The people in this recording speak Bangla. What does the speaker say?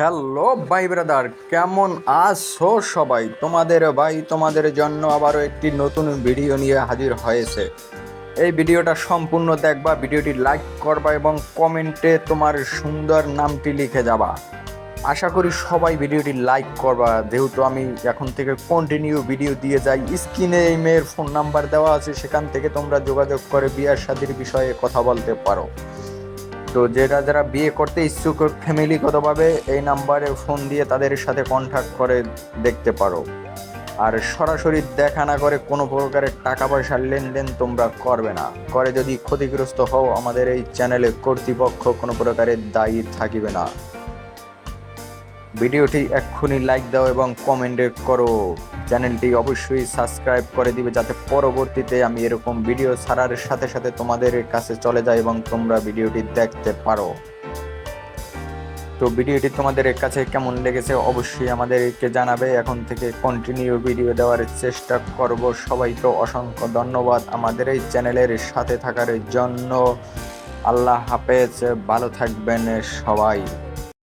হ্যালো ভাই ব্রাদার, কেমন আছো সবাই? তোমাদের ভাই, তোমাদের জন্য আবারও একটি নতুন ভিডিও নিয়ে হাজির হয়েছে। এই ভিডিওটা সম্পূর্ণ দেখবা, ভিডিওটি লাইক করবা এবং কমেন্টে তোমার সুন্দর নামটি লিখে যাবা। আশা করি সবাই ভিডিওটি লাইক করবা। যেহেতু আমি এখন থেকে কন্টিনিউ ভিডিও দিয়ে যাই, স্ক্রিনে এই মেয়ের ফোন নাম্বার দেওয়া আছে, সেখান থেকে তোমরা যোগাযোগ করে বিয়ার শাদির বিষয়ে কথা বলতে পারো। তো যেটা যারা বিয়ে করতে ইচ্ছুক ফ্যামিলিগতভাবে এই নাম্বারে ফোন দিয়ে তাদের সাথে কন্ট্যাক্ট করে দেখতে পারো। আর সরাসরি দেখা না করে কোনো প্রকারের টাকা পয়সার লেনদেন তোমরা করবে না। করে যদি ক্ষতিগ্রস্ত হও, আমাদের এই চ্যানেলে কর্তৃপক্ষ কোনো প্রকারের দায়ী থাকিবে না। ভিডিওটি এক্ষুনি লাইক দাও এবং কমেন্টে করো। চ্যানেলটি অবশ্যই সাবস্ক্রাইব করে দিবে যাতে পরবর্তীতে আমি এরকম ভিডিও ছাড়ার সাথে সাথে তোমাদের কাছে চলে যায় এবং তোমরা ভিডিওটি দেখতে পারো। তো ভিডিওটি তোমাদের কাছে কেমন লেগেছে অবশ্যই আমাদেরকে জানাবে। এখন থেকে কন্টিনিউ ভিডিও দেওয়ার চেষ্টা করব। সবাইকে অসংখ্য ধন্যবাদ আমাদের এই চ্যানেলের সাথে থাকার জন্য। আল্লাহ হাফেজ, ভালো থাকবেন সবাই।